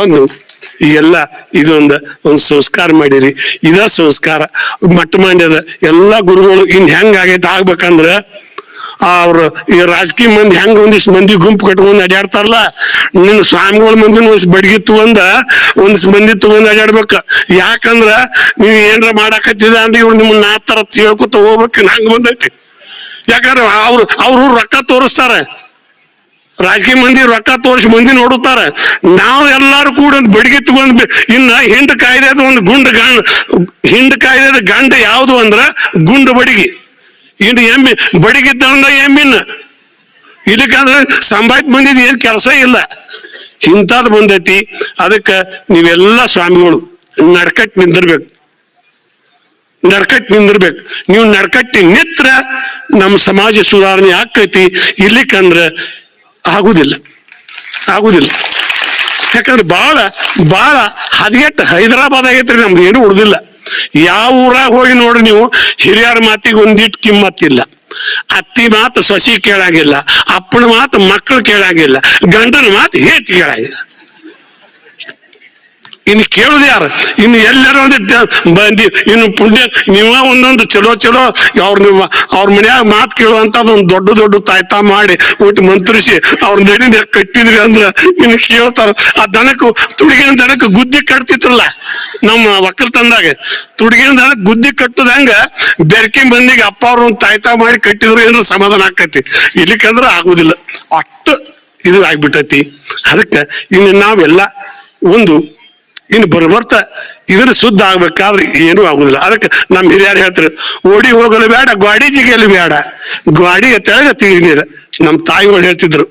ಒಂದು ಎಲ್ಲ ಇದೊಂದು ಒಂದು ಸಂಸ್ಕಾರ ಮಾಡಿರಿ. ಇದ ಸಂಸ್ಕಾರ ಮಟ್ಟ ಮಂಡ್ಯದ ಎಲ್ಲಾ ಗುರುಗಳು ಇನ್ ಹೆಂಗ್ ಆಗೈತೆ ಆಗ್ಬೇಕಂದ್ರ ಅವ್ರ ಈ ರಾಜಕೀಯ ಮಂದಿ ಹೆಂಗ್ ಒಂದಿಷ್ಟು ಮಂದಿ ಗುಂಪು ಕಟ್ಕೊಂಡು ಅಡ್ಯಾಡ್ತಾರಲ್ಲ, ನಿನ್ನ ಸ್ವಾಮಿಗಳ ಮಂದಿನ ಒಂದಿಷ್ಟು ಬಡ್ಗಿ ತಗೊಂಡ ಒಂದಿಷ್ಟು ಮಂದಿ ತಗೊಂಡ್ ಅಡ್ಯಾಡ್ಬೇಕ. ಯಾಕಂದ್ರ ನೀವ್ ಏನ್ರ ಮಾಡಾಕತ್ತಿದ ಅಂದ್ರೆ ಇವ್ರು ನಿಮ್ಮನ್ನ ಆ ತರ ತಿಳ್ಕೊತ ಹೋಗ್ಬೇಕು ಹಂಗ ಬಂದೈತಿ. ಯಾಕಂದ್ರೆ ಅವ್ರು ಅವ್ರು ರೊಕ್ಕ ತೋರಿಸ್ತಾರೆ. ರಾಜಕೀಯ ಮಂದಿ ರೊಕ್ಕ ತೋರಿಸಿ ಮಂದಿ ನೋಡುತ್ತಾರೆ. ನಾವು ಎಲ್ಲಾರು ಕೂಡ ಬಡಿಗೆ ತಗೊಂಡ್ ಇನ್ನ ಹಿಂಡ್ ಕಾಯ್ದೆದ ಒಂದು ಗುಂಡು ಗಂಡ ಹಿಂಡ್ ಕಾಯ್ದೆದ ಗಂಡ ಯಾವುದು ಅಂದ್ರ ಗುಂಡು ಬಡಿಗೆ. ಇನ್ನು ಎಮ್ಮಿ ತಗೊಂಡ ಎಮ್ಮಿನ. ಇದಕ್ಕಂದ್ರೆ ಸಂಭಾಯ್ತ ಬಂದಿದ್ ಏನ್ ಕೆಲಸ ಇಲ್ಲ. ಇಂಥದ್ದು ಬಂದೈತಿ. ಅದಕ್ಕ ನೀವೆಲ್ಲ ಸ್ವಾಮಿಗಳು ನಡ್ಕಟ್ ನಿಂದಿರ್ಬೇಕು. ನಡ್ಕಟ್ ನಿಂದಿರ್ಬೇಕು. ನೀವು ನಡ್ಕಟ್ಟಿ ನಿತ್ರ ನಮ್ಮ ಸಮಾಜ ಸುಧಾರಣೆ ಆಕೈತಿ ಇರ್ಲಿಕ್ಕಂದ್ರ ಆಗುದಿಲ್ಲ. ಆಗುವುದಿಲ್ಲ ಯಾಕಂದ್ರೆ ಭಾಳ ಭಾಳ ಹದಿಗೆಟ್ಟು ಹೈದರಾಬಾದ್ ಆಗೈತ್ರಿ ನಮ್ದು ಏನು ಉಳ್ದಿಲ್ಲ. ಯಾವ ಊರಾಗ ಹೋಗಿ ನೋಡ್ರಿ ನೀವು, ಹಿರಿಯರ ಮಾತಿಗೆ ಒಂದಿಟ್ಟು ಕಿಮ್ಮತ್ತಿಲ್ಲ. ಅತ್ತಿ ಮಾತು ಸೊಸಿ ಕೇಳಾಗಿಲ್ಲ, ಅಪ್ಪನ ಮಾತು ಮಕ್ಕಳು ಕೇಳಾಗಿಲ್ಲ, ಗಂಡನ ಮಾತು ಹೇಟ್ ಕೇಳಾಗಿಲ್ಲ. ಇನ್ನು ಕೇಳುದು ಯಾರು? ಇನ್ನು ಎಲ್ಲರೂ ಒಂದಿಟ್ಟು ಬಂದಿ, ಇನ್ನು ಪುಣ್ಯ, ನೀವ ಒಂದೊಂದು ಚಲೋ ಚಲೋ ಅವ್ರ ನೀವು, ಅವ್ರ ಮನ್ಯಾಗ ಮಾತು ಕೇಳುವಂತ ಒಂದು ದೊಡ್ಡ ದೊಡ್ಡ ತಾಯ್ತ ಮಾಡಿ ಒಟ್ಟು ಮಂತ್ರಿಸಿ ಅವ್ರ ನಡಿನ ಕಟ್ಟಿದ್ರಿ ಅಂದ್ರ ಇನ್ನು ಕೇಳ್ತಾರ. ಆ ದನಕ್ಕೂ ತುಡುಗಿನ ದನಕ್ಕೆ ಗುದ್ದಿ ಕಟ್ತಿತ್ರಲ್ಲ ನಮ್ಮ ಒಕ್ಕಲ್ತನದಾಗ ತುಡುಗಿನ ದನಕ್ಕೆ ಗುದ್ದಿ ಕಟ್ಟುದಂಗ ಬೆರ್ಕಿ ಮಂದಿಗೆ ಅಪ್ಪ ಅವ್ರ ಒಂದು ತಾಯ್ತ ಮಾಡಿ ಕಟ್ಟಿದ್ರು ಏನೋ ಸಮಾಧಾನ ಆಕತಿ. ಇಲ್ಲಿಕಂದ್ರ ಆಗುದಿಲ್ಲ. ಅಷ್ಟು ಇದು ಆಗ್ಬಿಟ್ಟತಿ. ಅದಕ್ಕೆ ಇನ್ನು ನಾವೆಲ್ಲ ಒಂದು ಇನ್ನು ಬರ್ಬರ್ತಾ ಇದನ್ನು ಶುದ್ಧ ಆಗ್ಬೇಕಾದ್ರೆ ಏನೂ ಆಗುದಿಲ್ಲ. ಅದಕ್ಕೆ ನಮ್ಮ ಹಿರಿಯರು ಹೇಳ್ತಾರೆ, ಓಡಿ ಹೋಗಲು ಬೇಡ ಗ್ವಾಡಿ ಜಿಗಿಯಲು ಬೇಡ. ಗ್ವಾಡಿಗೆ ತೆಳಗ ತಿಳಿ ನೀರ. ನಮ್ಮ ತಾಯಿಗಳು ಹೇಳ್ತಿದ್ರು,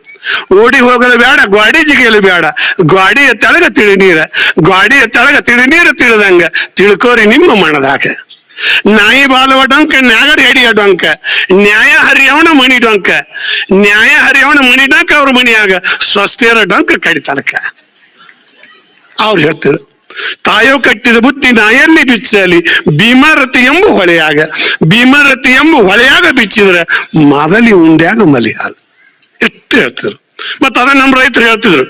ಓಡಿ ಹೋಗಲು ಬೇಡ ಗ್ವಾಡಿ ಜಿಗಿಯಲು ಬೇಡ. ಗ್ವಾಡಿಯ ತೆಳಗ ತಿಳಿ ನೀರ. ಗ್ವಾಡಿಯ ತೆಳಗ ತಿಳಿ ನೀರು ತಿಳಿದಂಗ ತಿಳ್ಕೋರಿ ನಿಮ್ಮ ಮನದಾಗ ನಾಯಿ ಬಾಲವ ಡೊಂಕ ನ್ಯಾಗರ್ ಎಡಿಯ ಡೊಂಕ, ನ್ಯಾಯ ಹರಿಯವನ ಮಣಿ ಡೊಂಕ. ನ್ಯಾಯ ಹರಿಯವನ ಮಣಿ ಡೊಂಕ ಅವ್ರ ಮನಿಯಾಗ ಸ್ವಸ್ಥೆಯರ ಡೊಂಕ ಕಡಿತನಕ. ಅವ್ರು ಹೇಳ್ತಾರೆ, ತಾಯೋ ಕಟ್ಟಿದ ಬುತ್ತಿ ನಾಯಲ್ಲಿ ಬಿಚ್ಚಲಿ ಭೀಮರತಿ ಎಂಬ ಹೊಳೆಯಾಗ ಭೀಮರತಿ ಎಂಬ ಹೊಳೆಯಾಗ ಬಿಚ್ಚಿದ್ರೆ ಮದಲಿ ಉಂಡ್ಯಾಗ ಮಲಿಹಾಲ್. ಎಷ್ಟು ಹೇಳ್ತಿದ್ರು. ಮತ್ತ ಅದ ನಮ್ಮ ರೈತರು ಹೇಳ್ತಿದ್ರು,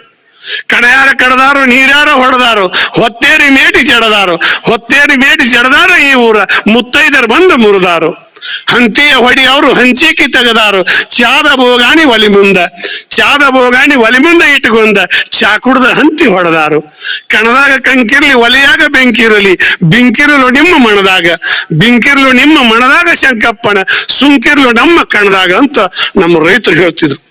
ಕಡೆಯಾರ ಕಡದಾರು ನೀರಾರ ಹೊಡೆದಾರು, ಹೊತ್ತೇರಿ ಮೇಟಿ ಜಡದಾರು ಹೊತ್ತೇರಿ ಮೇಟಿ ಜಡದಾರು ಈ ಊರ, ಮುತ್ತೈದರು ಬಂದು ಮುರಿದಾರು. ಹಂತಿಯ ಹೊಡಿ ಅವರು, ಹಂಚಿಕಿ ತೆಗೆದಾರು. ಚಾದ ಬೋಗಾಣಿ ಒಲಿ ಮುಂದ ಚಾದ ಬೋಗಾಣಿ ಒಲಿ ಮುಂದ ಇಟ್ಟುಕೊಂಡ ಚಾ ಕುಡ್ದ ಹಂತಿ ಹೊಡೆದಾರು. ಕಣದಾಗ ಕಂಕಿರ್ಲಿ, ಒಲೆಯಾಗ ಬೆಂಕಿರಲಿ. ಬಿಂಕಿರಲು ನಿಮ್ಮ ಮಣದಾಗ. ಬಿಂಕಿರ್ಲು ನಿಮ್ಮ ಮಣದಾಗ ಶಂಕಪ್ಪನ. ಸುಂಕಿರ್ಲು ನಮ್ಮ ಕಣದಾಗ ಅಂತ ನಮ್ಮ ರೈತರು ಹೇಳ್ತಿದ್ರು.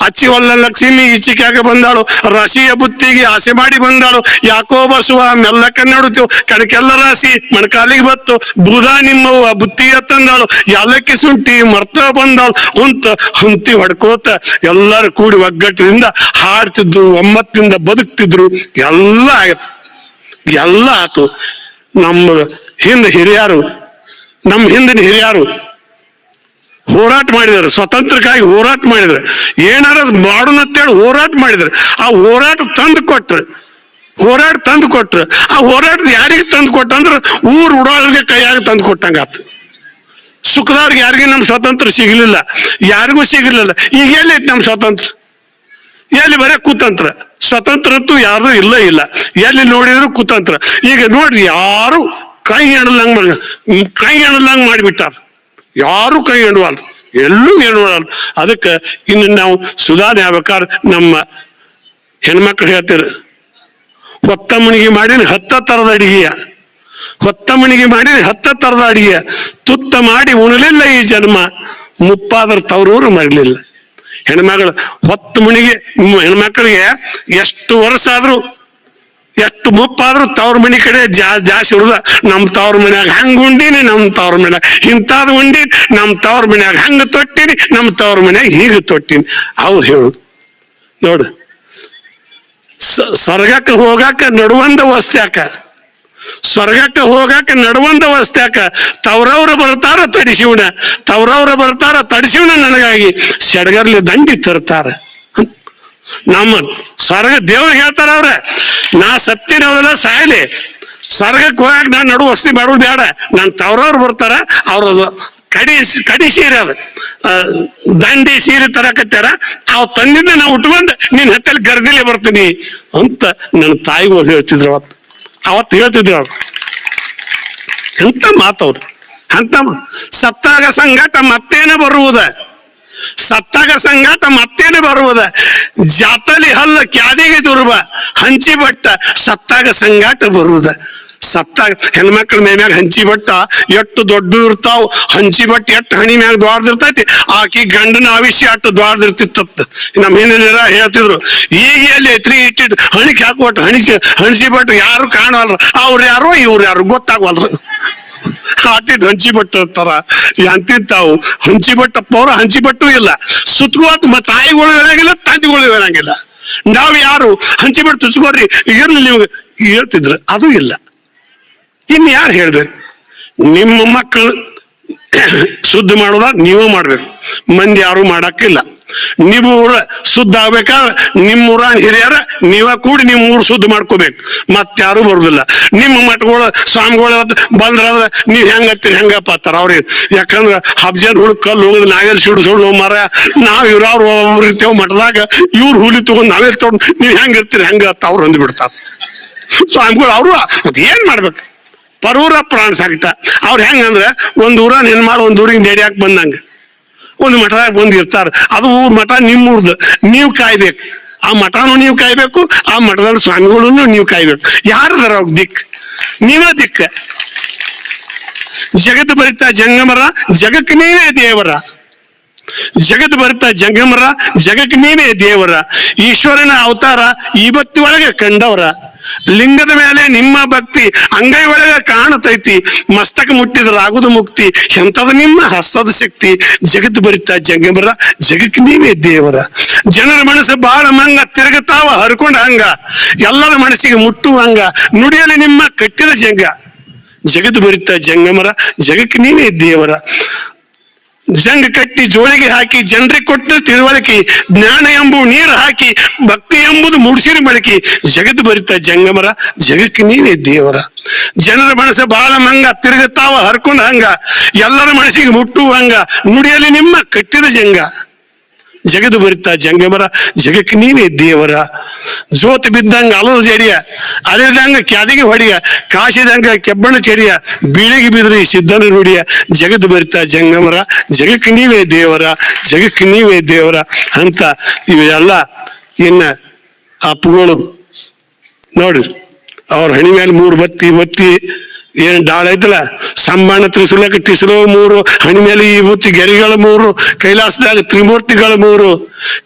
ಅಚ್ಚಿ ಲಕ್ಷ್ಮಿ ಈಚಿಕ್ಯಾಗ ಬಂದಾಳು. ರಾಶಿಯ ಬುತ್ತಿಗೆ ಆಸೆ ಮಾಡಿ ಬಂದಾಳು. ಯಾಕೋ ಬಸುವ, ಮೆಲ್ಲ ಕನ್ನಡುತ್ತೇವು ಕಣಕೆಲ್ಲ ರಾಶಿ, ಮಣಕಾಲಿಗೆ ಬತ್ತು. ಬೂದ ನಿಮ್ಮವ್ವ ಬುತ್ತಿಗೆ ತಂದಾಳು. ಯಾಲಕ್ಕಿ ಸುಂಟಿ ಮರ್ತ ಬಂದಾಳು. ಕುಂತ ಹುಂತಿ ಹೊಡ್ಕೋತ ಎಲ್ಲರೂ ಕೂಡಿ ಒಗ್ಗಟ್ಟಿನಿಂದ ಹಾಡ್ತಿದ್ರು, ಒಮ್ಮತ್ತಿಂದ ಬದುಕ್ತಿದ್ರು. ಎಲ್ಲ ಆಯ್ತು. ಎಲ್ಲ ಆತು. ನಮ್ಮ ಹಿಂದೆ ಹಿರಿಯರು, ನಮ್ಮ ಹಿಂದಿನ ಹಿರಿಯರು ಹೋರಾಟ ಮಾಡಿದ್ರು ಸ್ವತಂತ್ರಕ್ಕಾಗಿ ಹೋರಾಟ ಮಾಡಿದ್ರು ಏನಾರ ಮಾಡೋಣ ಅಂತೇಳಿ ಹೋರಾಟ ಮಾಡಿದ್ರು ಆ ಹೋರಾಟ ತಂದು ಕೊಟ್ರು. ಹೋರಾಟ ತಂದು ಕೊಟ್ರು. ಆ ಹೋರಾಟದ ಯಾರಿಗೆ ತಂದು ಕೊಟ್ಟಂದ್ರೆ ಊರು ಉಡೋರಿಗೆ ಕೈಯಾಗ ತಂದು ಕೊಟ್ಟಂಗಾತು ಸುಖದವ್ರಿಗೆ ಯಾರಿಗೂ ನಮ್ಮ ಸ್ವತಂತ್ರ ಸಿಗಲಿಲ್ಲ. ಯಾರಿಗೂ ಸಿಗಲಿಲ್ಲ. ಈಗ ಎಲ್ಲೈತಿ ನಮ್ಮ ಸ್ವತಂತ್ರ? ಎಲ್ಲಿ ಬರೇ ಕುತಂತ್ರ? ಸ್ವತಂತ್ರ ಅಂತೂ ಯಾರು ಇಲ್ಲ ಇಲ್ಲ. ಎಲ್ಲಿ ನೋಡಿದ್ರು ಕುತಂತ್ರ. ಈಗ ನೋಡ್ರಿ ಯಾರು ಕೈ ಎಣದಂಗ್ ಮಾಡಿ ಕೈ ಎಣದಂಗ್ ಮಾಡಿಬಿಟ್ಟಾರ. ಯಾರು ಕೈ ಎಣುವಲ್ಲ ಎಲ್ಲೂ ಎಣುವಲ್ಲ ಅದಕ್ಕೆ ಇನ್ನು ನಾವು ಸುಧಾರಣೆ ಆಗ್ಬೇಕಾದ್ರೆ ನಮ್ಮ ಹೆಣ್ಮಕ್ಳು ಹೇಳ್ತಾರೆ, ಹೊತ್ತ ಮಣಿಗೆ ಮಾಡಿನ ಹತ್ತ ತರದ ಅಡಿಗೆಯ. ಹೊತ್ತ ಮಣಿಗೆ ಮಾಡಿನ ಹತ್ತ ತರದ ಅಡಿಗೆ ತುತ್ತ ಮಾಡಿ ಉಣಲಿಲ್ಲ ಈ ಜನ್ಮ, ಮುಪ್ಪಾದ್ರ ತವರೂರು ಮರಲಿಲ್ಲ. ಹೆಣ್ಮಗಳು, ಹೊತ್ತು ಮಣಿಗೆ, ಹೆಣ್ಮಕ್ಳಿಗೆ ಎಷ್ಟು ವರ್ಷ ಆದ್ರೂ ಎಷ್ಟು ಮುಪ್ಪಾದ್ರೂ ತವ್ರ ಮನೆ ಕಡೆ ಜಾ, ಜಾಸ್ತಿ ಹುಡ್ದ ನಮ್ ತವ್ರ ಮನ್ಯಾಗ ಹಂಗ ಉಂಡಿನಿ, ನಮ್ ತವ್ರ ಮನ್ಯಾಗ ಇಂತಾದ್ ಉಂಡಿ ನಮ್ ತವ್ರ ಮನ್ಯಾಗ ಹಂಗ ತೊಟ್ಟಿನಿ, ನಮ್ ತವ್ರ ಮನ್ಯಾಗ ಹೀಗ ತೊಟ್ಟಿನಿ. ಅವ್ರು ಹೇಳುದು ನೋಡು. ಸ್ವರ್ಗಕ್ಕೆ ಹೋಗಾಕ ನಡುವಂದ ವಸ್ತ್ಯಾಕ ಸ್ವರ್ಗಕ್ಕೆ ಹೋಗಾಕ ನಡುವಂದ ವಸ್ತ್ಯಾಕ ತವ್ರವ್ರು ಬರ್ತಾರ ತಡಿಸಿವನ. ತವ್ರವ್ರು ಬರ್ತಾರ ತಡಿಸಿವನ ನನಗಾಗಿ. ಸೆಡಗರ್ಲಿ ದಂಡಿ ತರ್ತಾರ. ನಮ್ಮ ಸ್ವರ್ಗ ದೇವ್ರು ಹೇಳ್ತಾರ ಅವ್ರ. ನಾ ಸತ್ತಿನವರೆಲ್ಲ ಸಾಯಲಿ. ಸ್ವರ್ಗಕ್ಕೆ ಹೋಗಕ್ ನಾ ನಡು ವಸ್ತಿ ಮಾಡೋದು ಬೇಡ. ನನ್ ತವ್ರವ್ರು ಬರ್ತಾರ ಅವ್ರ ಕಡಿ ಕಡಿ ಸೀರೆ ಅದು. ದಂಡಿ ಸೀರೆ ತರಕತ್ತಾರ ಅವ್ ತಂದಿದ್ದ ನಾ ಉಟ್ಕೊಂಡು ನಿನ್ ಹತ್ತಲ್ಲಿ ಗರ್ದಿಲಿ ಬರ್ತೀನಿ ಅಂತ ನನ್ನ ತಾಯಿಗೂ ಹೇಳ್ತಿದ್ರು ಅವತ್ತು ಅವತ್ತು ಹೇಳ್ತಿದ್ರು ಅವ್ರು. ಎಂತ ಮಾತವ್ರು ಅಂತ ಸತ್ತಾಗ ಸಂಘಟ ಮತ್ತೇನೆ ಬರುವುದ? ಸತ್ತಾಗ ಸಂಗಾತ ಮತ್ತೇನೆ ಬರುವುದ? ಜಾತಲಿ ಹಲ್ಲ ಕ್ಯಾದಿಗೆ ದುರ್ಬ, ಹಂಚಿ ಬಟ್ಟ, ಸತ್ತಾಗ ಸಂಗಾಟ ಬರುವುದ. ಸತ್ತಾಗ ಹೆಣ್ಮಕ್ಳ ಮೇಮ್ಯಾಗ ಹಂಚಿ ಬಟ್ಟ ಎಷ್ಟು ದೊಡ್ಡ ಇರ್ತಾವ್, ಹಂಚಿ ಬಟ್ಟ ಎಷ್ಟು ಹಣಿ ಮ್ಯಾಗ ದ್ವಾರ್ದಿರ್ತೈತಿ ಆಕಿ ಗಂಡನ ಆವಿಷ್ಯ ಅಟ್ಟು ದ್ವಾರ್ದಿರ್ತಿತ್ತ ನಮ್ಮ ಹಿನ್ನೆಲೆಲ್ಲ ಹೇಳ್ತಿದ್ರು, ಈಗ ಎಲ್ಲಿ ಐತ್ರಿ ಇಟ್ಟಿಟ್ಟು ಹಣಿಕೆ ಹಾಕೊಟ್ಟು ಹಣಿಸಿ ಹಣಿಸಿ ಬಟ್ ಯಾರು ಕಾಣವಲ್ರ? ಅವ್ರು ಯಾರೋ ಇವ್ರು ಯಾರು ಗೊತ್ತಾಗವಲ್ರ? ಹಾಟಿದ್ ಹಂಚಿ ಬಟ್ಟು ಇರ್ತಾರ ಅಂತಿಂತಾವು ಹಂಚಿ ಬಟ್ಟಪ್ಪ ಅವ್ರ ಹಂಚಿ ಬಟ್ಟು ಇಲ್ಲ. ಸುತ್ತುವತ್ ಮ ತಾಯಿಗಳು ಹೇಳಂಗಿಲ್ಲ, ತಂದಿಗಳು ಹೇಳಂಗಿಲ್ಲ. ನಾವ್ ಯಾರು? ಹಂಚಿ ಬಟ್ಟು ತುಚ್ಕೊಡ್ರಿ. ಇರ್ಲಿ ನಿಮ್ಗೆ ಹೇಳ್ತಿದ್ರು. ಅದು ಇಲ್ಲ. ಇನ್ ಯಾರು ಹೇಳ್ಬೇಕು? ನಿಮ್ಮ ಮಕ್ಕಳು ಶುದ್ಧ ಮಾಡೋದ ನೀವೇ ಮಾಡ್ಬೇಕು. ಮಂದಿ ಯಾರು ಮಾಡಕ್ಕಿಲ್ಲ. ನೀವು ಊರ ಶುದ್ಧ ಆಗ್ಬೇಕಾದ್ರೆ ನಿಮ್ಮೂರ ಹಿರಿಯರ ನೀವ ಕೂಡಿ ನಿಮ್ಮ ಊರು ಶುದ್ಧ ಮಾಡ್ಕೋಬೇಕು. ಮತ್ತಾರು ಬರುದಿಲ್ಲ. ನಿಮ್ಮ ಮಠಗಳು, ಸ್ವಾಮಿಗಳು ಬಂದ್ರ ನೀವ್ ಹೆಂಗ್ ಹತ್ತೀರಿ ಹೆಂಗಪ್ಪ ಅಂತಾರ ಅವ್ರಿಗೆ ಯಾಕಂದ್ರ ಹಬ್ಜನ್ ಹುಳ ಕಲ್ಲು ಹೋಗುದು ನಾವೆಲ್ಲ ಸಿಡಿಸೋಳು ಮರ ನಾವ್ ಇವ್ರವ್ರು ಇರ್ತೇವ್ ಮಠದಾಗ, ಇವ್ರು ಹುಲಿ ತಗೊಂಡ್ ನಾವೇ ತಗೊಂಡ್ ನೀವ್ ಹೆಂಗ್ ಇರ್ತೀರಿ, ಹೆಂಗ ಅತ್ತ ಅವ್ರು ಅಂದ್ ಬಿಡ್ತಾರ. ಸ್ವಾಮಿಗಳು ಅವರು ಅದ್ ಏನ್ ಮಾಡ್ಬೇಕು? ಪರೂರ ಪ್ರಾಣ ಸಾಕಿಟ ಅವ್ರು ಹೆಂಗಂದ್ರೆ ಒಂದ್ ಊರ ಮಾಡಿ ಒಂದ್ ಊರಿಗೆ ನಡಿಯಾಕ ಬಂದಂಗ. ಒಂದು ಮಠದಾಗ ಬಂದು ಇರ್ತಾರೆ. ಅದು ಮಠ ನಿಮ್ಮೂರ್ದು. ನೀವು ಕಾಯ್ಬೇಕು. ಆ ಮಠನೂ ನೀವು ಕಾಯ್ಬೇಕು, ಆ ಮಠದ ಸ್ವಾಮಿಗಳನ್ನು ನೀವು ಕಾಯ್ಬೇಕು. ಯಾರದಾರ ಅವ್ರ ದಿಕ್? ನೀವೇ ದಿಕ್ಕ ಜಗತ್ ಬರಿತ ಜಂಗಮರ ಜಗಕ್ಕೆ ನೀವೇ ದೇವರ. ಜಗತ್ ಬರ್ತಾ ಜಂಗಮರ, ಜಗಕ್ ನೀವೇ ದೇವರ. ಈಶ್ವರನ ಅವತಾರ ಇವತ್ತಿ ಒಳಗೆ ಕಂಡವರ. ಲಿಂಗದ ಮೇಲೆ ನಿಮ್ಮ ಭಕ್ತಿ ಅಂಗೈ ಒಳಗೆ ಕಾಣತೈತಿ. ಮಸ್ತಕ ಮುಟ್ಟಿದ ಆಗುದು ಮುಕ್ತಿ ಎಂತದ ನಿಮ್ಮ ಹಸ್ತದ ಶಕ್ತಿ. ಜಗತ್ ಬರಿತಾ ಜಂಗಮರ ಜಗಕ್ ನೀವೇ ದೇವರ. ಜನರ ಮನಸ್ಸು ಬಾಳ ಮಂಗ, ತಿರುಗತಾವ, ಹರ್ಕೊಂಡ ಹಂಗ. ಎಲ್ಲರ ಮನಸ್ಸಿಗೆ ಮುಟ್ಟುವಂಗ ನುಡಿಯಲಿ ನಿಮ್ಮ ಕಟ್ಟಿದ ಜಂಗ. ಜಗತ್ ಬರಿತಾ ಜಂಗಮರ ಜಗಕ್ ನೀವೇ ದೇವರ. ಜಂಗ್ ಕಟ್ಟಿ ಜೋಳಿಗೆ ಹಾಕಿ, ಜನರಿಗೆ ಕೊಟ್ಟ ತಿಳುವಳಿಕೆ, ಜ್ಞಾನ ಎಂಬು ನೀರು ಹಾಕಿ, ಭಕ್ತಿ ಎಂಬುದು ಮೂಡ್ಸಿರಿ ಬಳಕಿ ಜಗತ್ ಬರಿತ ಜಂಗಮರ, ಜಗಕ್ಕೆ ನೀನೇ ದೇವರ. ಜನರ ಮನಸ್ಸು ಬಾಳ ಮಂಗ ತಿರುಗುತ್ತಾವ ಹರ್ಕೊಂಡ ಹಂಗ, ಎಲ್ಲರ ಮನಸ್ಸಿಗೆ ಮುಟ್ಟುವಂಗ ನುಡಿಯಲ್ಲಿ ನಿಮ್ಮ ಕಟ್ಟಿದ ಜಂಗ. ಜಗದು ಬರಿತ ಜಂಗಮರ ಜಗಕ್ಕೆ ನೀವೇ ದೇವರ. ಜೋತ್ ಬಿದ್ದಂಗ ಅಲದ ಜಡಿಯ ಅಲಿದಂಗ ಕ್ಯಾದಿಗೆ ಹೊಡಿಯ, ಕಾಶಿದಂಗ ಕೆಬ್ಬಣ ಚಡಿಯ ಬೀಳಿಗೆ ಬಿದ್ರಿ ಸಿದ್ಧನ ನುಡಿಯ. ಜಗದು ಬರಿತ ಜಂಗಮರ ಜಗಕ್ಕೆ ನೀವೇ ದೇವರ, ಜಗಕ್ಕೆ ನೀವೇ ದೇವರ ಅಂತ ಇವೆಲ್ಲ ಇನ್ನ ಅಪ್ಪುಗಳು. ನೋಡ್ರಿ ಅವ್ರ ಹಣಿ ಮೇಲೆ ಮೂರು ಬತ್ತಿ ಬತ್ತಿ ಏನ್ ಡಾಳ ಐತಲ್ಲ? ಸಂಬಾಣ ತ್ರಿಶೂಲಕ್ಕೆ ಟಿಸಲು ಮೂರು, ಹಣಿಮೇಲೆ ಈ ಬುತ್ತಿ ಗೆರಿಗಳ ಮೂರು, ಕೈಲಾಸದಾಗ ತ್ರಿಮೂರ್ತಿಗಳ ಮೂರು,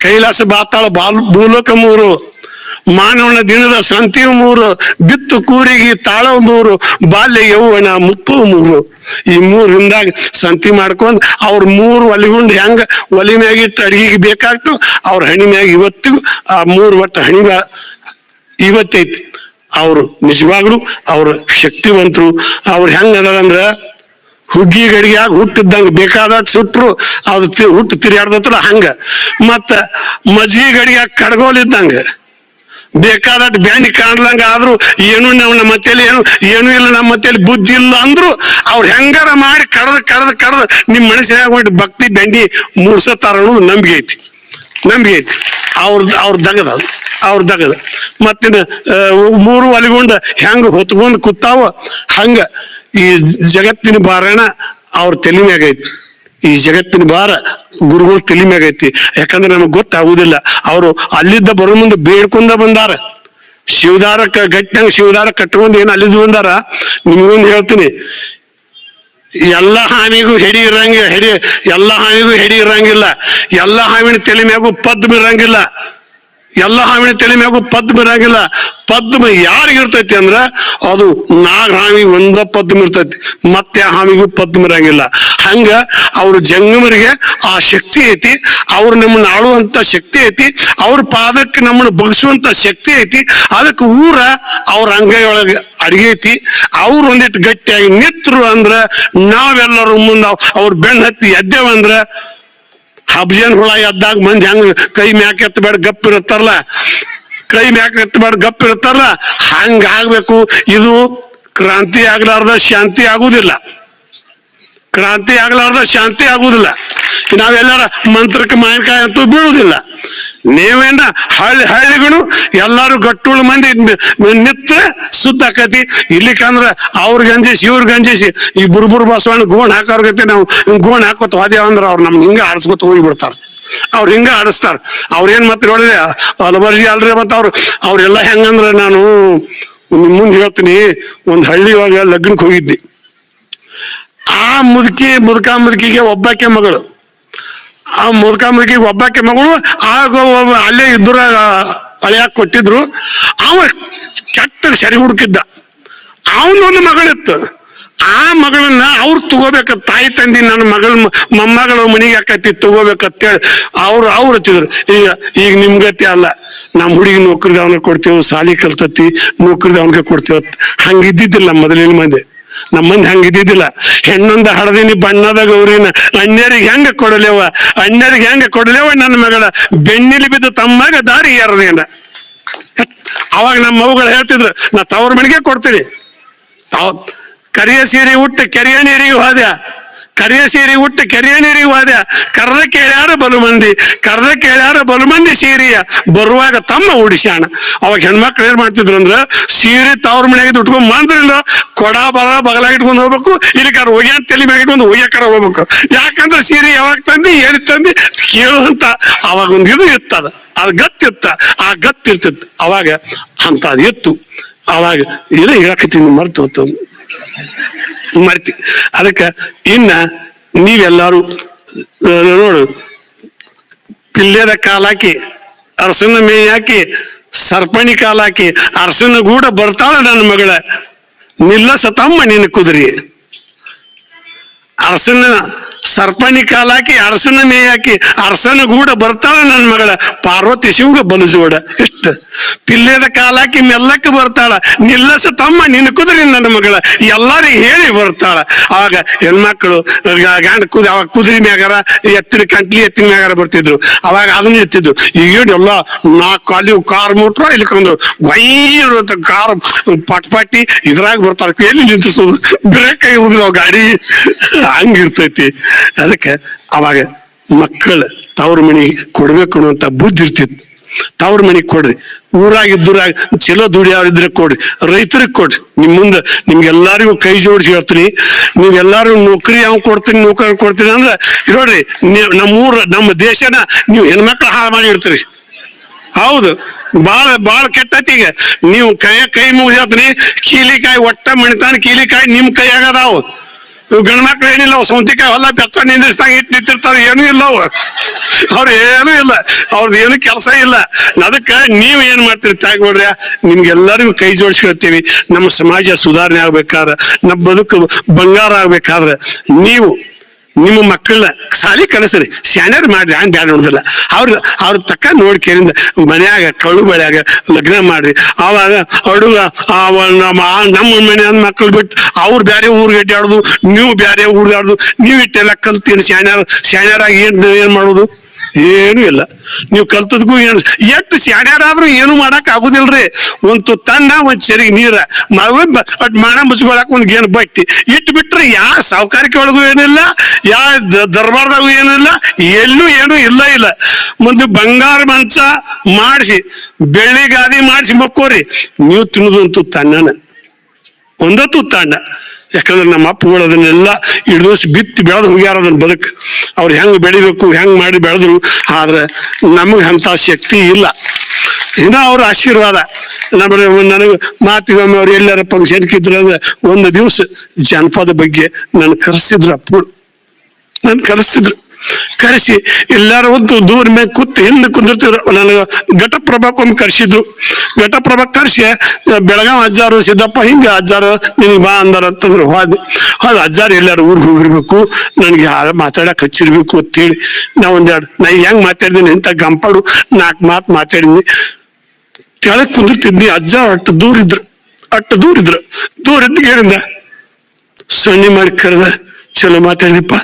ಕೈಲಾಸ ಬಾತಾಳ ಬಾಲ್ ಭೂಲೋಕ ಮೂರು, ಮಾನವನ ದಿನದ ಸಂತಿಯು ಮೂರು, ಬಿತ್ತು ಕೂರಿಗೆ ತಾಳವ ಮೂರು, ಬಾಲ್ಯ ಯೌವನ ಮುಪ್ಪು ಮೂರು. ಈ ಮೂರಿಂದಾಗ ಸಂತಿ ಮಾಡ್ಕೊಂಡ್ ಅವ್ರ ಮೂರು ಒಲಿಗುಂಡ್ ಹೆಂಗ ಒಲಿ ಮ್ಯಾಗ ಇಟ್ಟು ಅಡಿಗೆಗೆ ಬೇಕಾಗ್ತು ಅವ್ರ ಹಣಿ ಮ್ಯಾಗ ಇವತ್ತಿಗೂ ಆ ಮೂರು ಒಟ್ಟು ಹಣಿ ಇವತ್ತೈತಿ. ಅವರು ನಿಜವಾಗ್ಲು ಅವ್ರ ಶಕ್ತಿವಂತರು. ಅವ್ರು ಹೆಂಗ ಅದಾರಂದ್ರ ಹುಗ್ಗಿ ಗಡಿಯಾಗ ಹುಟ್ಟಿದ್ದಂಗೆ ಬೇಕಾದ ಸುಟ್ರು ಅದು ಹುಟ್ಟು ತಿರ್ಯಾಡ್ದತ್ರ ಹಂಗ. ಮತ್ತ ಮಜ್ಗಿ ಗಡಿಯಾಗ ಕಡ್ಗೋಲಿದ್ದಂಗ. ಬೇಕಾದಷ್ಟು ಬ್ಯಾಂಡಿ ಕಾಣ್ಲಂಗ ಆದ್ರು ಏನು ನಮ್ಮ ಮತ್ತೇಲಿ ಏನು ಏನು ಇಲ್ಲ ನಮ್ಮ ಮತ್ತೇಲಿ ಬುದ್ಧಿ ಇಲ್ಲ ಅಂದ್ರು ಅವ್ರು ಹೆಂಗಾರ ಮಾಡಿ ಕಡದ ಕಡದ ಕಡದ ನಿಮ್ ಮನಸ್ಸಿನಾಗ ಒಂದು ಭಕ್ತಿ ಬೆಂಡಿ ಮೂಡ್ಸತ್ತಾರ ಅನ್ನೋದು ನಂಬಿಕೆ ಐತಿ. ನಂಬಿಕೆ ಐತಿ. ಅವ್ರ ದಗದ ಅದು. ಅವ್ರ ದಗದ ಮತ್ತಿನ ಮೂರು ಅಲಿಗೊಂಡ ಹೆಂಗ ಹೊತ್ಕೊಂಡು ಕೂತಾವ, ಹಂಗ ಈ ಜಗತ್ತಿನ ಬಾರಣ ಅವ್ರ ತಲೆ ಐತಿ. ಈ ಜಗತ್ತಿನ ಭಾರ ಗುರುಗಳು ತಲೆ ಐತಿ. ಯಾಕಂದ್ರೆ ನಮಗ್ ಗೊತ್ತಾಗುದಿಲ್ಲ. ಅವರು ಅಲ್ಲಿದ್ದ ಬರೋ ಮುಂದೆ ಬೇಡ್ಕೊಂಡ ಬಂದಾರ. ಶಿವದಾರ ಗಟ್ಟಿನಂಗ ಶಿವದಾರ ಕಟ್ಕೊಂಡು ಏನ್ ಅಲ್ಲಿದ್ದು ಬಂದಾರ? ನಿಮ್ಗೊಂದು ಹೇಳ್ತೀನಿ. ಎಲ್ಲ ಹಾನಿಗೂ ಹೆಡಿ ಇರಂಗ ಹೆಡಿ, ಎಲ್ಲ ಹಾನಿಗೂ ಹೆಡಿ ಇರಂಗಿಲ್ಲ. ಎಲ್ಲ ಹಾವಿನ ತಲೆ ಮ್ಯಾಗೂ ಪದ್ಮ ಇರಂಗಿಲ್ಲ. ಎಲ್ಲ ಹಾವಿನ ತಲೆ ಮ್ಯಾಗೂ ಪದ್ಮ ಇರಂಗಿಲ್ಲ ಪದ್ಮ ಯಾರಿಗ ಇರ್ತೈತಿ ಅಂದ್ರ ಅದು ನಾಗ ಒಂದ ಪದ್ಮ ಇರ್ತೈತಿ. ಮತ್ತೆ ಹಾವಿಗೂ ಪದ್ಮ ಇರಂಗಿಲ್ಲ ಹಂಗ ಅವ್ರ ಜಂಗಮರಿಗೆ ಆ ಶಕ್ತಿ ಐತಿ. ಅವ್ರು ನಮ್ಮನ್ನ ಆಳುವಂತ ಶಕ್ತಿ ಐತಿ. ಅವ್ರ ಪಾದಕ್ಕೆ ನಮ್ಮನ್ನ ಬಗ್ಸುವಂತ ಶಕ್ತಿ ಐತಿ. ಅದಕ್ಕೆ ಊರ ಅವ್ರ ಅಂಗೈಯೊಳಗೆ ಅಡಿಗೆ ಐತಿ. ಅವ್ರು ಒಂದಿಟ್ಟು ಗಟ್ಟಿಯಾಗಿ ನಿತ್ರು ಅಂದ್ರ ನಾವೆಲ್ಲರೂ ಮುಂದ ಅವ್ರ ಬೆನ್ನ ಹತ್ತಿ ಎದ್ದೇವಂದ್ರ ಹಬ್ಜನ್ ಹುಳ ಎದ್ದಾಗ ಮಂದಿ ಹೆಂಗ್ ಕೈ ಮ್ಯಾಕ್ ಎತ್ತಬೇಡ, ಗಪ್ ಇರುತ್ತಾರಲ್ಲ? ಕೈ ಮ್ಯಾಕ್ ಎತ್ತಬೇಡ, ಗಪ್ ಇರುತ್ತಾರಲ್ಲ? ಹಂಗ ಆಗ್ಬೇಕು ಇದು ಕ್ರಾಂತಿ ಆಗ್ಲಾರ್ದ ಶಾಂತಿ ಆಗುದಿಲ್ಲ. ಕ್ರಾಂತಿ ಆಗ್ಲಾರ್ದ ಶಾಂತಿ ಆಗುದಿಲ್ಲ. ನಾವೆಲ್ಲರ ಮಂತ್ರಕ್ಕೆ ಮಾವಿನಕಾಯಿ ಅಂತೂ ಬೀಳುವುದಿಲ್ಲ ನೀವೇನ ಹಳ್ಳಿ ಹಳ್ಳಿಗಳು ಎಲ್ಲಾರು ಗಟ್ಟುಳ ಮಂದಿ ನಿತ್ತ ಆಕತಿ. ಇಲ್ಲಿಕಂದ್ರ ಅವ್ರ ಗಂಜಿಸಿ ಇವ್ರ ಗಂಜಿಸಿ ಈ ಬುರ್ಬುರ್ ಬಸವಣ್ಣ ಗೋಣ್ ಹಾಕೋರ್ ಗತಿ ನಾವು ಗೋಣ್ ಹಾಕೋತ ಹೋದೇವ ಅಂದ್ರ ಅವ್ರು ನಮ್ಗೆ ಹಿಂಗ ಆಡಿಸ್ಕೊತ ಹೋಗಿ ಬಿಡ್ತಾರ ಅವ್ರು ಹಿಂಗ ಆಡಿಸ್ತಾರ. ಅವ್ರೇನ್ ಮತ್ತೆ ನೋಡಿದೆ? ಅಲಬರ್ಜಿ ಅಲ್ರಿ ಮತ್ತ ಅವ್ರು. ಅವ್ರೆಲ್ಲ ಹೆಂಗಂದ್ರ ನಾನು ನಿಮ್ ಮುಂದೆ ಹೇಳ್ತೀನಿ. ಒಂದ್ ಹಳ್ಳಿ ಒಳಗೆ ಲಗ್ನಕ್ಕೆ ಹೋಗಿದ್ದೆ. ಆ ಮುದುಕಿ, ಮುದುಕ ಮುದುಕಿಗೆ ಒಬ್ಬಾಕೆ ಮಗಳು. ಆ ಮುದುಕ ಮುದುಕಿ ಒಬ್ಬಾಕೆ ಮಗಳು, ಆಗ ಅಲ್ಲೇ ಇದ್ರ ಅಳಿಯಾಕ ಕೊಟ್ಟಿದ್ರು. ಅವ ಕೆಟ್ಟ ಸರಿ ಹುಡುಕಿದ್ದ. ಅವನೊಂದು ಮಗಳಿತ್ತು. ಆ ಮಗಳನ್ನ ಅವ್ರು ತಗೋಬೇಕ, ತಾಯಿ ತಂದಿ ನನ್ನ ಮಗಳ ಮೊಮ್ಮಗಳ ಮನೆಗೆ ಆಕತಿ ತಗೋಬೇಕಂತೇಳಿ ಅವ್ರು ಅವ್ರು ಹಚ್ಚಿದ್ರು. ಈಗ ಈಗ ನಿಮ್ ಗತಿ ಅಲ್ಲ. ನಮ್ಮ ಹುಡುಗಿ ನೌಕರಿದವನಿಗೆ ಕೊಡ್ತೇವೆ, ಸಾಲಿ ಕಲ್ತತಿ, ನೌಕರಿದವನಿಗೆ ಕೊಡ್ತೇವೆ. ಹಂಗಿದ್ದಿದ್ದಿಲ್ಲ ಮೊದಲಿನ ಮಂದಿ. ನಮ್ಮ ಮಂದಿ ಹಂಗಿದ್ದಿದ್ದಿಲ್ಲ ಹೆಣ್ಣೊಂದ ಹಳದಿನಿ ಬಣ್ಣದ ಗೌರಿನ ಅಣ್ಯರಿಗೆ ಹೆಂಗ ಕೊಡಲೇವ? ಅಣ್ಯರಿಗೆ ಹೆಂಗ ಕೊಡಲೇವ ನನ್ನ ಮಗಳ? ಬೆನ್ನಿಲಿ ಬಿದ್ದು ತಮ್ಮಾಗ ದಾರಿ ಯಾರದೇನ ಅವಾಗ ನಮ್ಮ ಮಗುಗಳು ಹೇಳ್ತಿದ್ರು, ನಾ ತವ್ರ ಮನೆಗೆ ಕೊಡ್ತೀನಿ. ತಾವ್ ಕರಿಯ ಸೀರೆ ಉಟ್ಟು ಕೆರೆಯ ನೀರಿಗೆ ಹೋದ. ಕರಿಯ ಸೀರಿ ಉಟ್ಟು ಕೆರೆಯ ನೀರಿಗೆ ವಾದ ಕರ್ದ ಕೇಳ್ಯಾರ ಬಲು ಮಂದಿ ಕರ್ದ ಕೇಳ್ಯಾರ ಬಲು ಮಂದಿ ಸೀರಿಯ ಬರುವಾಗ ತಮ್ಮ ಉಡಿಸ್ಯಾಣ. ಅವಾಗ ಹೆಣ್ಮಕ್ಳು ಏನ್ ಮಾಡ್ತಿದ್ರು ಅಂದ್ರ ಸೀರೆ ತವ್ರ ಮನೆಗೆ ಉಟ್ಕೊಂಡ್ ಬಂದ್ರಿಲ್ಲ ಕೊಡ, ಬರ, ಬಗಲಾಗ ಇಟ್ಕೊಂಡು ಹೋಗ್ಬೇಕು. ಇಲ್ಲಿಕಾರ ಒಯ್ಯ ತಲೆ ಮ್ಯಾಗ ಇಟ್ಕೊಂಡು ಒಯ್ಯಕರ ಹೋಗ್ಬೇಕು. ಯಾಕಂದ್ರೆ ಸೀರೆ ಯಾವಾಗ ತಂದಿ, ಏನ್ ತಂದಿ ಕೇಳುವಂತ ಅವಾಗ ಒಂದು ಇದು ಇತ್ತದ ಅದು ಗತ್ತಿತ್ತ ಆ ಗತ್ತಿರ್ತಿತ್ತು ಅವಾಗ ಅಂತ ಅದು ಇತ್ತು. ಅವಾಗ ಏನೋ ಹೇಳಕತ್ತೀನಿ ಮರ್ತು ಮರ್ತಿ ಅದಕ್ಕೆ ಇನ್ನ ನೀವೆಲ್ಲಾರು ನೋಡು ಪಿಲ್ಲೆದ ಕಾಲಾಕಿ, ಅರಸನ ಮೇಯಾಕಿ, ಸರ್ಪಣಿ ಕಾಲಾಕಿ, ಅರಸನ ಗೂಡ ಬರ್ತಾಳ ನನ್ನ ಮಗಳ. ನಿಲ್ಲಸ ತಮ್ಮ ನಿನ್ನ ಕುದುರೆ. ಅರಸನ ಸರ್ಪಣಿ ಕಾಲಾಕಿ, ಅರಸನ ಮೇಯಾಕಿ, ಅರಸನ ಗೂಡ ಬರ್ತಾಳ ನನ್ನ ಮಗಳ. ಪಾರ್ವತಿ ಶಿವಗ ಬಲುಜೋಡ. ಎಷ್ಟು ಪಿಲ್ಲೆದ ಕಾಲಾಕಿ ಮೆಲ್ಲಕ್ಕೆ ಬರ್ತಾಳ. ನಿಲ್ಲಸ ತಮ್ಮ, ನಿನ್ನ ಕುದುರಿ ನನ್ನ ಮಗಳ. ಎಲ್ಲಾರಿಗೆ ಹೇಳಿ ಬರ್ತಾಳ. ಅವಾಗ ಹೆಣ್ಮಕ್ಳು ಗಂಡ ಕುದ, ಅವಾಗ ಕುದುರಿ ಮ್ಯಾಗಾರ, ಎತ್ತಿನ ಕಂಟ್ಲಿ ಎತ್ತಿನ ಮ್ಯಾಗಾರ ಬರ್ತಿದ್ರು. ಅವಾಗ ಅದನ್ನ ಎತ್ತಿದ್ರು. ಈಗ ಎಲ್ಲ ನಾಲ್ಕು ಅಲ್ಲಿ ಕಾರ್ ಮೋಟ್ರ ಇಲ್ಕೊಂಡು ವೈರುತ್ತ ಕಾರ್ ಪಟ್ ಪಟ್ಟಿ ಇದ್ರಾಗ ಬರ್ತಾರ ಎಲ್ಲಿ ನಿಂತಿಸೋದು ಬ್ರೇಕ್ ಇರುದಿಲ್ಲ ಗಾಡಿ. ಹಂಗಿರ್ತೈತಿ ಅದಕ್ಕೆ ಅವಾಗ ಮಕ್ಕಳು ತವ್ರ ಮನೆಗೆ ಕೊಡ್ಬೇಕು ಅನ್ನುವಂತ ಬುದ್ಧಿ ಇರ್ತಿತ್ತು. ತವ್ರ ಮನೆಗೆ ಕೊಡ್ರಿ. ಊರಾಗಿದ್ದೂರಾಗ ಚಲೋ ದುಡಿಯೋರಿದ್ರೆ ಕೊಡ್ರಿ. ರೈತರಿಗೆ ಕೊಡ್ರಿ. ನಿಮ್ ಮುಂದೆ ನಿಮ್ಗೆಲ್ಲರಿಗೂ ಕೈ ಜೋಡಿಸಿ ಹೇಳ್ತೀನಿ. ನೀವೆಲ್ಲರೂ ನೌಕರಿ ಯಾವ ಕೊಡ್ತೀನಿ ನೌಕರಿ ಕೊಡ್ತೀನಿ ಅಂದ್ರೆ ನೋಡ್ರಿ ನೀವು ನಮ್ಮೂರ, ನಮ್ಮ ದೇಶನ ನೀವು ಹೆಣ್ಮಕ್ಳು ಹಾಳು ಮಾಡಿ ಇಡ್ತೀರಿ. ಹೌದು. ಬಾಳ ಬಾಳ ಕೆಟ್ಟತಿ ಈಗ. ನೀವು ಕೈ ಕೈ ಮುಗಿದ್ರಿ ಕೀಲಿಕಾಯಿ ಒಟ್ಟ ಮಣಿತಾನ ಕೀಲಿಕಾಯಿ ನಿಮ್ ಕೈಯಾಗ ಅದಾವು. ಇವ್ ಗಂಡ ಮಕ್ಳು ಏನಿಲ್ಲ ಅವು ಸೌಂತಿಕಾಯಿ ಹೊಲ ಬೆಚ್ಚ ನಿಂದಿಸ್ದಂಗ ಇಟ್ಟು ನಿಂತಿರ್ತಾರ, ಏನು ಇಲ್ಲ ಅವು ಅವ್ರ ಏನೂ ಇಲ್ಲ ಅವ್ರದ್ದು ಏನು ಕೆಲಸ ಇಲ್ಲ. ಅದಕ್ಕ ನೀವು ಏನ್ ಮಾಡ್ತೀರಿ ತಾಯಿ ನೋಡ್ರಿ ನಿಮ್ಗೆಲ್ಲರಿಗೂ ಕೈ ಜೋಡಿಸ್ಕೊಳ್ತೀವಿ ನಮ್ಮ ಸಮಾಜ ಸುಧಾರಣೆ ಆಗ್ಬೇಕಾದ್ರೆ, ನಮ್ಮ ಬದುಕು ಬಂಗಾರ ಆಗ್ಬೇಕಾದ್ರೆ, ನೀವು ನಿಮ್ಮ ಮಕ್ಕಳನ್ನ ಸಾಲಿ ಕಲಿಸ್ರಿ ಶಾನ್ಯರ್ ಮಾಡ್ರಿ ಹಂಗೆ ಬ್ಯಾಡ ನೋಡುದಿಲ್ಲ. ಅವ್ರ ಅವ್ರ ತಕ್ಕ ನೋಡ್ಕೇರಿಂದ ಮನ್ಯಾಗ ಕಳು ಬೆಳೆಯಾಗ ಲಗ್ನ ಮಾಡ್ರಿ. ಅವಾಗ ಅಡುಗ ನಮ್ಮ ಆ- ನಮ್ಮ ಮನೆ ಮಕ್ಕಳು ಬಿಟ್ಟು ಅವ್ರು ಬೇರೆ ಊರಿಗೆ ಅಡ್ಡಾಡುದು ನೀವು ಬೇರೆ ಊರ್ದಾಡುದು ನೀವು ಇಟ್ಟೆಲ್ಲ ಕಲ್ತೀನಿ ಶಾನ್ಯಾರ ಶಾನ್ಯಾರಾಗಿ ಏನ್ ಏನ್ ಮಾಡೋದು? ಏನು ಇಲ್ಲ. ನೀವು ಕಲ್ತದಕ್ಕೂ ಏನು, ಎಷ್ಟು ಸ್ಯಾಡ್ಯಾರಾದ್ರೂ ಏನು ಮಾಡಕ್ ಆಗುದಿಲ್ರಿ. ಒಂದ್ ತುತ್ತನ್ನ ಒಂದ್ ಚೆರಿಗೆ ನೀರ. ಮಾಡ ಮುಚ್ಕೊಳಕ್ ಒಂದ್ ಗೇನ್ ಬಟ್ಟಿ ಇಟ್ಟು ಬಿಟ್ರೆ ಯಾ ಸಾವುಕಾರಿಕೆ ಒಳಗೂ ಏನಿಲ್ಲ ಯಾ ದರ್ಬಾರ್ದಾಗೂ ಏನಿಲ್ಲ, ಎಲ್ಲೂ ಏನು ಇಲ್ಲ ಇಲ್ಲ. ಮುಂದೆ ಬಂಗಾರ ಮಂಚ ಮಾಡಿಸಿ ಬೆಳ್ಳಿ ಗಾದಿ ಮಾಡಿಸಿ ಮಕ್ಕೋರಿ. ನೀವು ತಿನ್ನೋದಂತೂ ತಣ್ಣನ ಒಂದ ತುತ್ತಾಂಡ ಯಾಕಂದ್ರೆ ನಮ್ಮ ಅಪ್ಪಗಳು ಅದನ್ನೆಲ್ಲ ದಿವಸ ಬಿತ್ತು ಬೆಳೆದು ಹೋಗ್ಯಾರ ಅದನ್ನ ಬದುಕು. ಅವ್ರು ಹೆಂಗೆ ಬೆಳಿಬೇಕು, ಹೆಂಗೆ ಮಾಡಿ ಬೆಳೆದ್ರು, ಆದ್ರೆ ನಮಗೆ ಅಂಥ ಶಕ್ತಿ ಇಲ್ಲ. ಇನ್ನೂ ಅವ್ರ ಆಶೀರ್ವಾದ. ನಮ್ಮ ನನಗೆ ಮಾತಿಗೊಮ್ಮೆ ಅವ್ರು ಎಲ್ಲಾರ ಫಂಕ್ಷನ್ ಕಿದ್ರು ಅಂದ್ರೆ ಒಂದು ದಿವಸ ಜನಪದ ಬಗ್ಗೆ ನನ್ ಕರೆಸಿದ್ರು ಅಪ್ಪಗಳು. ನನ್ ಕರೆಸ್ತಿದ್ರು ಕರೆಸಿ, ಎಲ್ಲಾರು ಒಂದು ದೂರ ಮೇಲೆ ಕೂತು ಹಿಂದೆ ಕುಂದಿರ್ತಿದ್ರು. ನನಗೆ ಘಟಪ್ರಭಕ್ಕೊಮ್ಮೆ ಕರೆಸಿದ್ರು. ಘಟಪ್ರಭ ಕರ್ಸಿ ಬೆಳಗಾವ್ ಅಜ್ಜಾರು, ಸಿದ್ದಪ್ಪ, ಹಿಂಗೆ ಅಜ್ಜಾರು, ನಿನಗೆ ಬಾ ಅಂದಾರ ಅಂತಂದ್ರು. ಹೋದೆ. ಹೋದ, ಅಜ್ಜಾರು ಎಲ್ಲಾರು ಊರಿಗೆ ಹೋಗಿರ್ಬೇಕು. ನನಗೆ ಮಾತಾಡಕ್ ಹಚ್ಚಿರ್ಬೇಕು ಅಂತೇಳಿ. ನಾ ಒಂದೆರಡು, ನಾ ಹೆಂಗ್ ಮಾತಾಡಿದೀನಿ ಇಂಥ ಗಂಪಾಡು ನಾಲ್ಕು ಮಾತು ಮಾತಾಡಿದ್ನಿ. ಕೆಳಗೆ ಕುಂದಿರ್ತಿದ್ನಿ, ಅಜ್ಜ ಅಟ್ಟು ದೂರ ಇದ್ರು. ಅಟ್ಟು ದೂರ ಇದ್ರು. ದೂರ ಇದ್ದ ಸೊನ್ನೆ ಮಾಡಿ ಕರೆದ ಚಲೋ ಮಾತಾಡಿದಪ್ಪ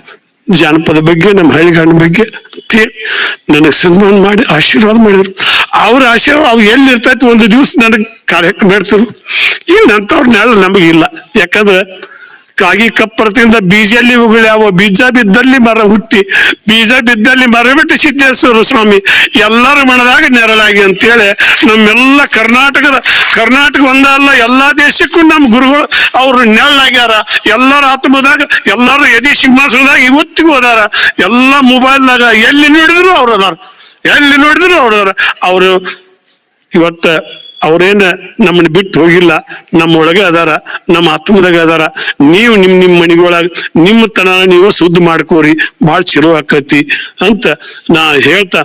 ಜಾನಪದ ಬಗ್ಗೆ, ನಮ್ಮ ಹಳ್ಳಿಗಾಡಿನ ಬಗ್ಗೆ ನನಗೆ ಸನ್ಮಾನ ಮಾಡಿ ಆಶೀರ್ವಾದ ಮಾಡಿದ್ರು. ಅವ್ರ ಆಶೀರ್ವಾದ ಅವು ಎಲ್ಲಿ ಇರ್ತೈತಿ ಒಂದು ದಿವಸ ನನಗೆ ಕಾರ್ಯಕ್ರಮ ಮಾಡ್ತಿರು ಇನ್ನು ಅಂಥವ್ರನ್ನೆಲ್ಲ ನಮಗಿಲ್ಲ. ಯಾಕಂದ್ರೆ ಕಾಗಿ ಕಪ್ಪರತಿಂದ ಬೀಜಲ್ಲಿ ಉಗುಳ್ಯಾವ, ಬೀಜ ಬಿದ್ದಲ್ಲಿ ಮರ ಹುಟ್ಟಿ, ಬೀಜ ಬಿದ್ದಲ್ಲಿ ಮರ ಬಿಟ್ಟು ಸಿದ್ದೇಶ್ವರ ಸ್ವಾಮಿ, ಎಲ್ಲರ ಮನದಾಗ ನೆರಳಾಗಿ ಅಂತೇಳಿ ನಮ್ಮೆಲ್ಲ ಕರ್ನಾಟಕದ, ಕರ್ನಾಟಕ ಒಂದಲ್ಲ ಎಲ್ಲಾ ದೇಶಕ್ಕೂ ನಮ್ಮ ಗುರುಗಳು ಅವ್ರು ನೆರಳಾಗ್ಯಾರ. ಎಲ್ಲರ ಆತ್ಮದಾಗ, ಎಲ್ಲರೂ ಎದಿ ಸಿಂಹಾಸನದಾಗ ಇವತ್ತಿಗೂ ಹೋದಾರ ಎಲ್ಲಾ ಮೊಬೈಲ್ದಾಗ ಎಲ್ಲಿ ನೋಡಿದ್ರು ಅವ್ರು ಅದಾರ. ಎಲ್ಲಿ ನೋಡಿದ್ರು ಅವ್ರು ಅದಾರ. ಅವರು ಇವತ್ತ ಅವ್ರೇನ ನಮ್ಮನ್ನ ಬಿಟ್ಟು ಹೋಗಿಲ್ಲ ನಮ್ಮೊಳಗೆ ಅದಾರ, ನಮ್ಮ ಆತ್ಮದಾಗ ಅದಾರ. ನೀವು ನಿಮ್ ನಿಮ್ ಮನಿಗೊಳಗ, ನಿಮ್ಮ ತನ ನೀವು ಶುದ್ಧ ಮಾಡ್ಕೋರಿ ಬಹಳ ಚಲೋ ಆಕತಿ ಅಂತ ನಾ ಹೇಳ್ತಾ